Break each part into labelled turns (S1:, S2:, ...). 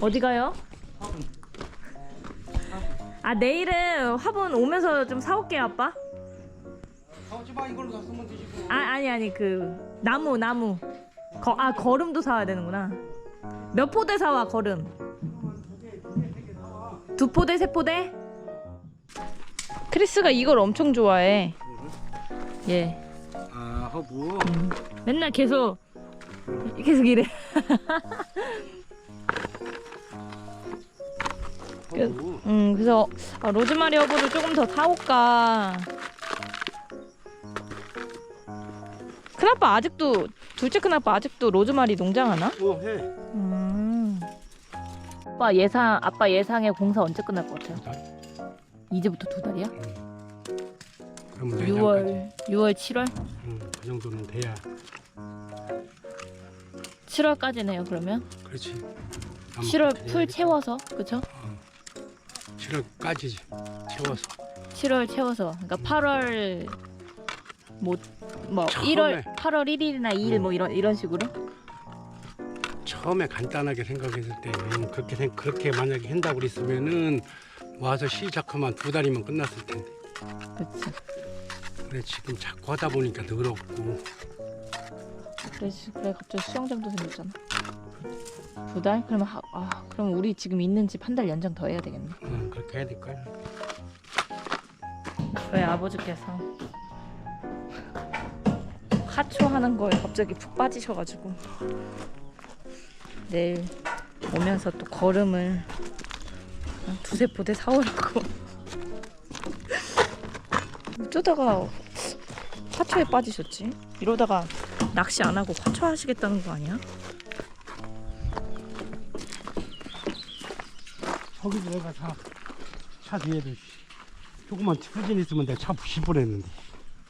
S1: 어디 가요? 아 내일은 화분 오면서 좀 사올게요 아빠.
S2: 가지 마 이걸로 다 쓰면 되시고.
S1: 아 아니 아니 그 나무 나무. 거, 아 거름도 사와야 되는구나. 몇 포대 사와 거름? 두 포대 세 포대? 크리스가 이걸 엄청 좋아해. 예.
S2: 아 허브.
S1: 맨날 계속 계속 이래.
S2: 허브.
S1: 음 그래서 아, 로즈마리 허브를 조금 더 사올까. 큰아빠 아직도 둘째 큰아빠 아직도 로즈마리 농장 하나?
S2: 어 해.
S1: 음. 아빠 예상 아빠 예상에 공사 언제 끝날 것 같아요? 이제부터 두 달이야?
S2: 그럼
S1: 6월 6월 7월
S2: 응, 그 정도는 돼야.
S1: 7월까지네요 그러면
S2: 그렇지.
S1: 7월 풀 채워서 그쵸?
S2: 7월까지지. 채워서.
S1: 7월 채워서 그러니까 8월 뭐, 뭐
S2: 처음에.
S1: 1월 8월 1일이나 2일
S2: 음.
S1: 뭐 이런 이런 식으로
S2: 처음에 간단하게 생각했을 때는 그렇게 생, 그렇게 만약에 한다고 그랬으면은 와서 시작하면 두 달이면 끝났을 텐데.
S1: 그치
S2: 근데 지금 자꾸 하다 보니까 늘었고.
S1: 그래 그래 갑자기 수영장도 생겼잖아 두 달? 그러면 하, 아 그럼 우리 지금 있는 집 한 달 연장 더 해야 되겠네
S2: 응, 그렇게 해야 될 거야.
S1: 저희 아버지께서 하초하는 거에 갑자기 푹 빠지셔가지고 내일 오면서 또 걸음을 한 두세 포대 사오라고 어쩌다가 화초에 빠지셨지? 이러다가 낚시 안 하고 화초 하시겠다는 거 아니야?
S2: 거기도 내가 차, 차 뒤에도 조금만 후진 있으면 내가 차 부실 뻔했는데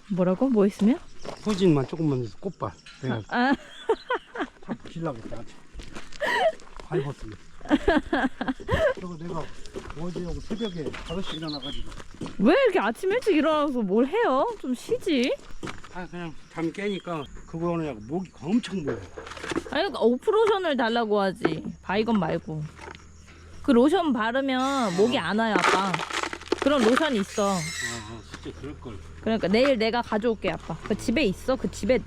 S1: 뭐라고? 뭐 있으면?
S2: 후진만 조금만 있어 꽃밭 내가
S1: 아
S2: 차 부실라고 했다가 밟았으면 그리고 내가 어제 새벽에 5시 일어나가지고
S1: 왜 이렇게 아침 일찍 일어나서 뭘 해요? 좀 쉬지.
S2: 아 그냥 잠 깨니까 그거 하느냐고 목이 엄청 보여
S1: 아니 그러니까 오프 로션을 달라고 하지. 바이건 말고. 그 로션 바르면 목이 안 와요, 아빠. 그런 로션이 있어.
S2: 아, 아 진짜 그럴걸
S1: 그러니까 내일 내가 가져올게, 아빠. 그 집에 있어. 그 집에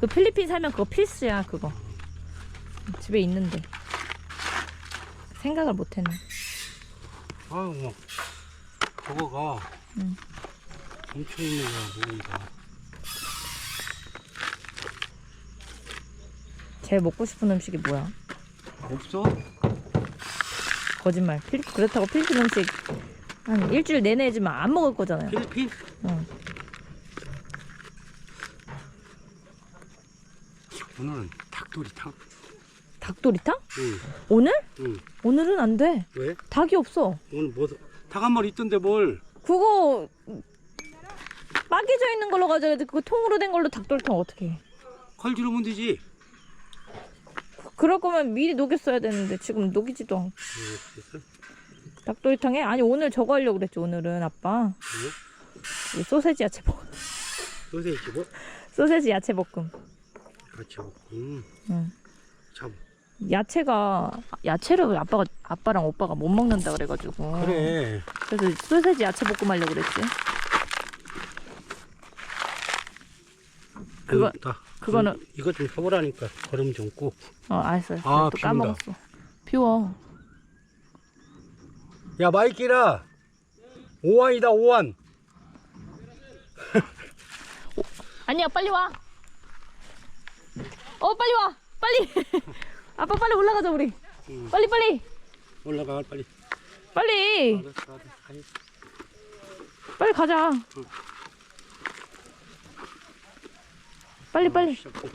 S1: 그 필리핀 살면 그거 필수야, 그거. 집에 있는데. 생각을 못 했네.
S2: 아유 뭐 그거가
S1: 응.
S2: 엄청 있는 거야 목이가
S1: 제일 먹고 싶은 음식이 뭐야?
S2: 없어?
S1: 거짓말. 필, 그렇다고 필리핀 음식 한 일주일 내내 해주면 안 먹을 거잖아요.
S2: 필리핀?
S1: 응.
S2: 오늘은 닭도리탕
S1: 닭도리탕?
S2: 응,
S1: 오늘?
S2: 응.
S1: 오늘은 안 돼.
S2: 왜?
S1: 닭이 없어.
S2: 오늘 뭐 닭 한 마리 있던데 뭘
S1: 그거 빠개져 있는 걸로 가져야지. 그거 통으로 된 걸로 닭도리탕 어떻게 해?
S2: 컬지르면 되지
S1: 그럴 거면 미리 녹였어야 되는데 지금 녹이지도 않고. 닭도리탕에? 아니 오늘 저거 하려고 그랬지 오늘은 아빠. 이 소세지 야채 볶음.
S2: 소세지 뭐?
S1: 소세지 야채 볶음.
S2: 같이 먹고 음.
S1: 응.
S2: 참
S1: 야채가 야채를 아빠가 아빠랑 오빠가 못 먹는다 그래가지고.
S2: 그래
S1: 그래서 소세지 야채 볶음 하려고 그랬지. 그거-
S2: 음, 다.
S1: 그거는-
S2: 음, 이거 좀 해보라니까 걸음 좀 꾹.
S1: 어 알았어요.
S2: 아,
S1: 또. 까먹었어. 비워.
S2: 야 마이키라 오한이다 오한
S1: 아니야 빨리 와. 어 빨리 와 빨리. 아빠 빨리 올라가자 우리.
S2: 응.
S1: 빨리 빨리
S2: 올라가 빨리
S1: 빨리
S2: 알았어 알았어.
S1: 빨리 가자. 빨리 빨리.
S2: 시작해.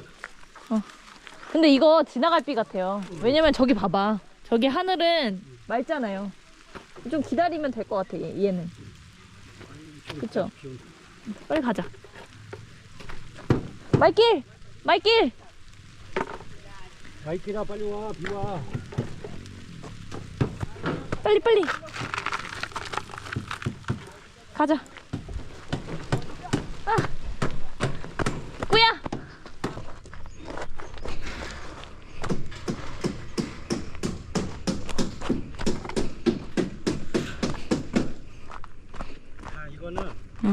S1: 근데 이거 지나갈 비 같아요. 왜냐면 저기 봐봐. 저기 하늘은 맑잖아요. 좀 기다리면 될 것 같아 얘, 얘는. 그쵸?
S2: 좀
S1: 빨리 가자. 말길 말길.
S2: 마이키라 빨리 와 비 와
S1: 빨리 빨리 가자 아 꾸야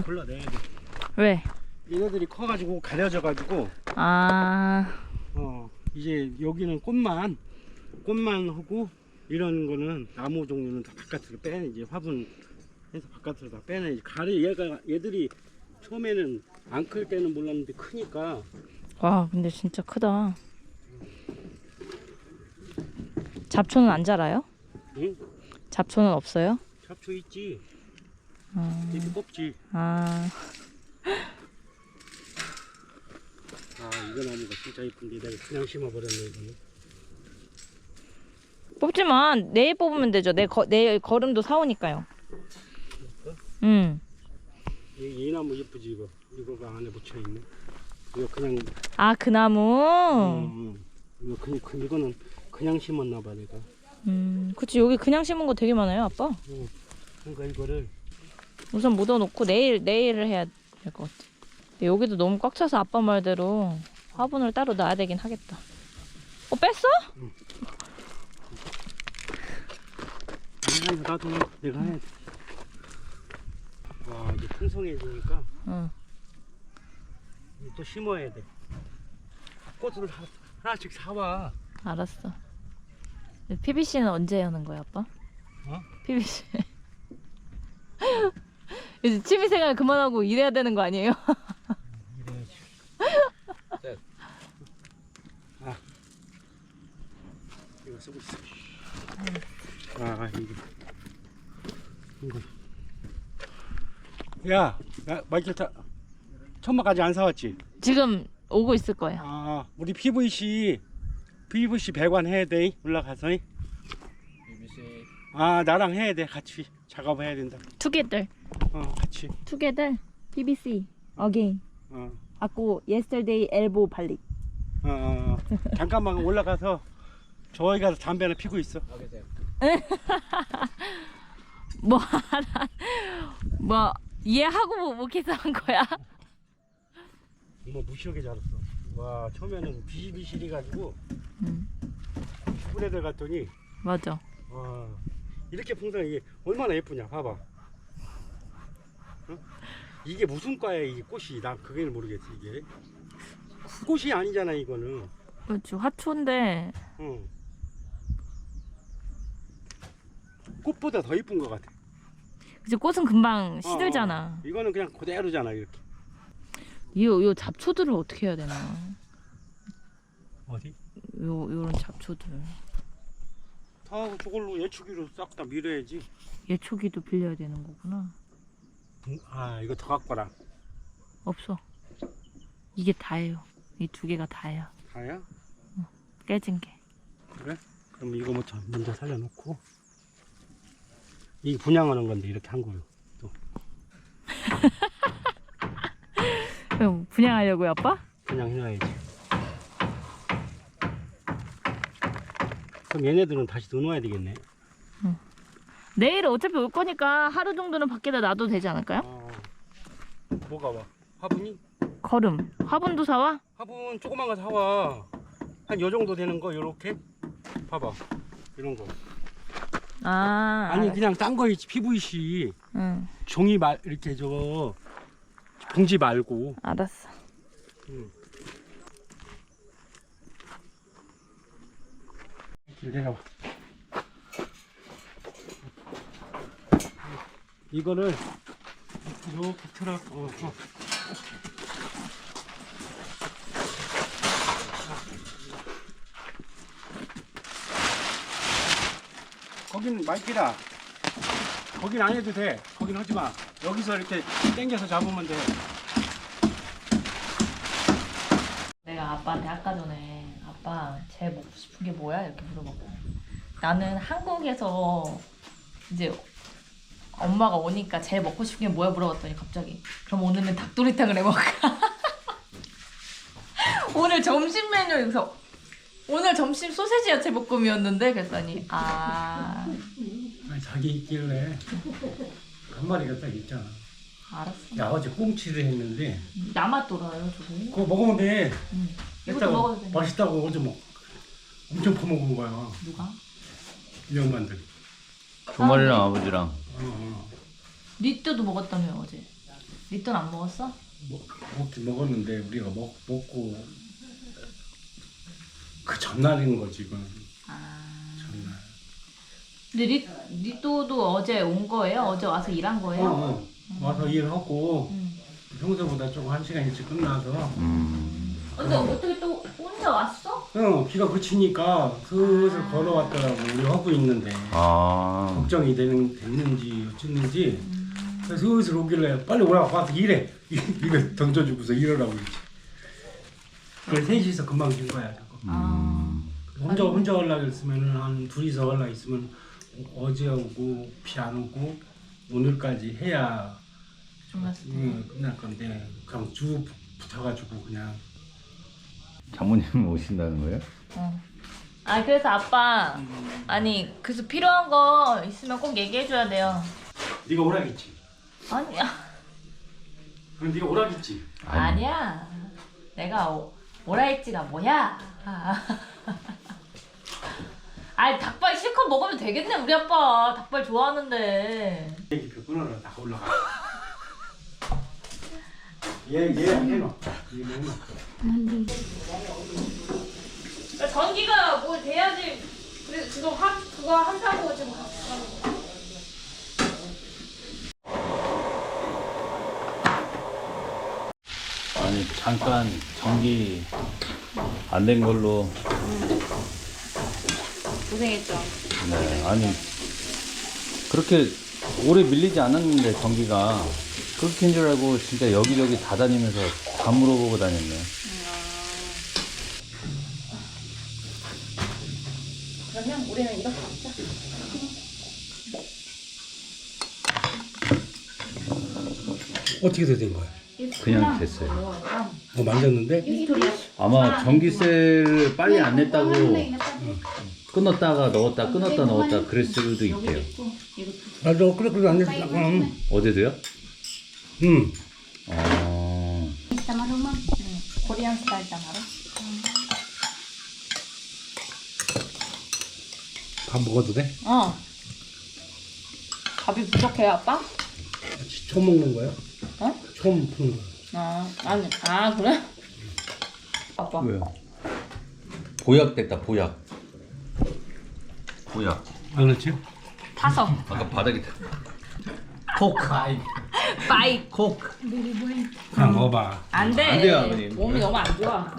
S1: 응.
S2: 골라내야 돼.
S1: 왜?
S2: 얘네들이 커가지고 가려져가지고
S1: 아,
S2: 어 이제 여기는 꽃만 꽃만 하고 이런 거는 나무 종류는 다 바깥으로 빼내 이제 화분 해서 바깥으로 다 빼내 이제 가려 얘가 얘들이 처음에는 안 클 때는 몰랐는데 크니까
S1: 와, 근데 진짜 크다. 잡초는 안 자라요?
S2: 응?
S1: 잡초는 없어요?
S2: 잡초 있지
S1: 아,
S2: 이렇게 뽑지
S1: 아,
S2: 아 이거 나무가 진짜 이쁜데 내가 그냥 심어버렸네 이거는
S1: 뽑지만 내일 뽑으면 되죠. 내 거, 내일 걸음도 사오니까요. 응.
S2: 이, 이 나무 예쁘지 이거 이거가 안에 묻혀 있네 이거 그냥
S1: 아, 그 나무?
S2: 음, 음. 이거 그냥 그, 이거는 그냥 심었나 봐 내가
S1: 음, 그치. 여기 그냥 심은 거 되게 많아요, 아빠.
S2: 그러니까 이거를
S1: 우선 묻어놓고 내일, 내일을 해야 될 것 같아. 근데 여기도 너무 꽉 차서 아빠 말대로 화분을 따로 놔야 되긴 하겠다. 어, 뺐어?
S2: 아니 나도 내가 해야 돼. 와 이제 풍성해지니까
S1: 응.
S2: 또 심어야 돼. 꽃을 하, 하나씩 사와.
S1: 알았어. PBC는 언제 하는 거야, 아빠?
S2: 어?
S1: PBC. 이제 취미생활 그만하고 일해야 되는 거 아니에요?
S2: 이래야지. 아 이거 쓰고 있어. 아 이거 이거. 야, 야 마이클 타. 천막까지 안 사왔지?
S1: 지금 오고 있을 거예요.
S2: 아, 우리 PVC PVC 배관 해야 돼. 올라가서.
S3: BBC
S2: 아, 나랑 해야 돼. 같이 작업해야 된다.
S1: Together.
S2: 어, 같이.
S1: Together. PBC. Again.
S2: 어,
S1: 아고 yesterday elbow 발리.
S2: 어, 어. 잠깐만 올라가서 저기 가서 담배 하나 피고 있어.
S1: 뭐 하나 뭐 이해하고 뭐 못해서 한 거야?
S2: 뭐 무시하게 자랐어. 와, 처음에는 비실비실해 가지고
S1: 음.
S2: 죽은 애들 갔더니
S1: 맞아.
S2: 와, 이렇게 이게 얼마나 예쁘냐. 봐봐. 어? 이게 무슨 과야 이 꽃이 나 그게 모르겠어 이게. 꽃이 아니잖아 이거는.
S1: 그렇지 화초인데
S2: 응. 꽃보다 더 이쁜 것 같아.
S1: 이제 꽃은 금방 시들잖아.
S2: 어, 이거는 그냥 그대로잖아 이렇게.
S1: 요, 요 잡초들을 어떻게 해야 되나?
S2: 어디?
S1: 요, 요런 잡초들.
S2: 다 저걸로 예초기로 싹 다 밀어야지.
S1: 예초기도 빌려야 되는 거구나.
S2: 음, 아 이거 더 갖고 라
S1: 없어. 이게 다예요. 이 두 개가 다야.
S2: 다야?
S1: 깨진 게.
S2: 그래? 그럼 이거 먼저 먼저 살려놓고. 이 분양하는 건데 이렇게 한 거요.
S1: 그럼 분양하려고요, 아빠?
S2: 분양해놔야지. 그럼 얘네들은 다시 넣어놔야 되겠네.
S1: 내일 어차피 올 거니까 하루 정도는 밖에다 놔도 되지 않을까요?
S2: 아, 뭐가 와? 화분이?
S1: 걸음. 화분도 사와?
S2: 화분 조그만 거 사와. 한 요 정도 되는 거 요렇게. 봐봐. 이런 거.
S1: 아.
S2: 아니
S1: 알았어.
S2: 그냥 딴 거 있지 PVC
S1: 응,
S2: 종이 말 이렇게 저거 봉지 말고.
S1: 알았어.
S2: 내려와. 이거를 이렇게 틀어. 어, 어. 거긴 말기라. 거긴 안 해도 돼. 거긴 하지 마. 여기서 이렇게 당겨서 잡으면 돼.
S1: 내가 아빠한테 아까 전에 아빠 제일 먹고 싶은 게 뭐야? 이렇게 물어봤고 나는 한국에서 이제 엄마가 오니까 제일 먹고 싶은 게 뭐야 물어봤더니 갑자기 그럼 오늘은 닭도리탕을 해먹을까? 오늘 점심 메뉴 여기서 오늘 점심 소세지 야채 볶음이었는데 그랬더니 아
S2: 아니, 자기 있길래 한 마리가 딱 있잖아.
S1: 알았어
S2: 야 어제 꽁치를 했는데
S1: 남았더라요 저거
S2: 그거 먹으면 돼.
S1: 응. 이것도
S2: 했다고
S1: 먹어도 돼
S2: 맛있다고 어제 뭐 엄청 퍼먹은 거야.
S1: 누가?
S2: 이 양반들.
S3: 조말이랑 아버지랑
S2: 어, 어.
S1: 니뜨도 먹었다며 어제 리돈 안 먹었어?
S2: 먹, 먹긴 먹었는데 우리가 먹, 먹고 그 전날인 거지 이건
S1: 아.
S2: 전날
S1: 근데 리, 리또도 어제 온 거예요? 어제 와서 일한 거예요?
S2: 어, 어. 와서 일하고
S1: 음.
S2: 평소보다 조금 한 시간 일찍 끝나서
S1: 근데 어떻게 또 혼자 왔어?
S2: 어, 비가 그치니까 슬슬 걸어왔더라고. 우리 하고 있는데.
S4: 아,
S2: 걱정이 되는, 됐는지 어쨌는지. 그래서 슬슬 오길래 빨리 오라고 와서 일해. 이거 던져주고서 일하라고 했지. 그래 셋이서 금방 준 거야 저거.
S1: 아.
S2: 혼자 혼자 하려고 했으면 한 둘이서 하려고 했으면 어제 오고 비 안 오고 오늘까지 해야. 음, 끝날 건데. 그냥 쭉 붙어가지고 그냥
S4: 장모님 오신다는 거예요?
S1: 어. 아 그래서 아빠 아니 그래서 필요한 거 있으면 꼭 얘기해 줘야 돼요.
S2: 네가 오라겠지
S1: 아니야.
S2: 그럼 네가 오라겠지
S4: 아니.
S1: 아니야. 내가 오, 오라 했지가 뭐야? 아. 닭발 실컷 먹으면 되겠네 우리 아빠 닭발 좋아하는데.
S2: 얘기표 끊어라 나 올라가
S1: 그러니까 전기가 뭐 돼야지. 그래 그거 한 그거 한다고 지금.
S4: 아니 잠깐 전기 안 된 걸로
S1: 고생했죠.
S4: 네 아니 그렇게 오래 밀리지 않았는데 전기가 그렇게인 줄 알고 진짜 여기저기 다 다니면서 다 물어보고 다녔네.
S1: 그러면 우리는 이렇게 먹자.
S2: 어떻게 된 거야?
S4: 그냥 됐어요.
S2: 뭐 만졌는데?
S4: 아마 전기세를 빨리 안 냈다고 끊었다가 넣었다 끊었다 넣었다 그랬을 수도 있대요.
S2: 맞아 그래 그래 안 됐다 응.
S4: 어제도요?
S2: 응.
S4: 어...
S1: 코리안 스타일 잖아.
S2: 밥 먹어도 돼?
S1: 어. 밥이 부족해요 아빠?
S2: 처음 먹는 거야?
S1: 어?
S2: 처음 푸는 거야
S1: 아 아니 아 그래? 아빠.
S4: 왜요? 보약 됐다 보약 보약
S2: 아 그렇지?
S1: 타서.
S4: 아까 바닥에 코크
S1: 빠이.
S4: 코크
S2: 그냥 먹어봐
S1: 안 돼.
S4: 안 돼요, 아버님.
S1: 몸이 너무 안 좋아.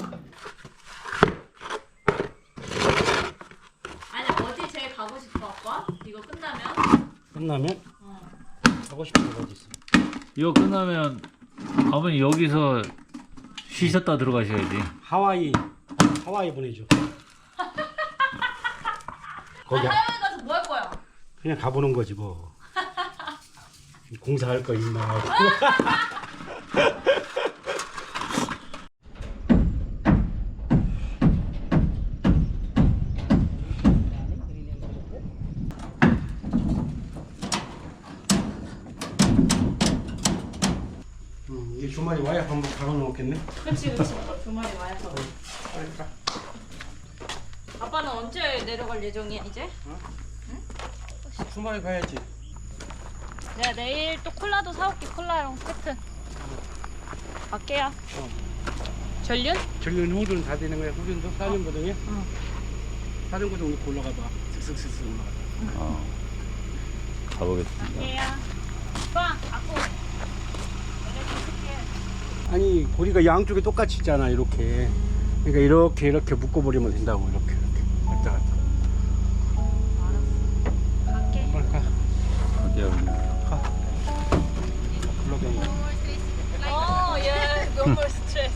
S1: 아니 어디 제일 가고 싶어 아빠? 이거 끝나면?
S2: 끝나면 하고 싶은 거 어디 있어?
S4: 이거 끝나면 아버님 여기서 쉬셨다 들어가셔야지
S2: 하와이 하와이 보내줘 거기
S1: 하와이 가서 뭐 할 거야?
S2: 그냥 가보는 거지 뭐 공사할 거 있나 음, 주말에 와야 한번 박아놓겠네
S1: 그렇지 그렇지. 주말에 와서. 아빠는 언제 내려갈 예정이야 이제?
S2: 주말에 가야지
S1: 내가 내일 또 콜라도 사올게 콜라랑 세트. 갈게요. 전륜?
S2: 전륜 후륜 다 되는 거야 후륜도 사륜거든요
S1: 응.
S2: 사륜거든 우리 올라가 봐 슥슥슥슥 올라가
S4: 어. 가보겠습니다
S1: 갈게요. 오빠 갖고. 줄게.
S2: 아니 고리가 양쪽에 똑같이 있잖아 이렇게 그러니까 이렇게 이렇게 묶어버리면 된다고 이렇게 이렇게 왔다 갔다
S1: no more stress.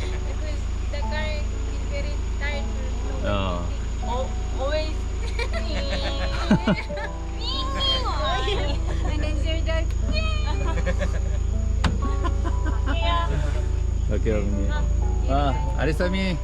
S5: because the car is very tired slow
S4: 야
S1: Oh, always.
S5: and then your dad
S1: 갈게요.
S4: 갈게요 아버님 아 아리사미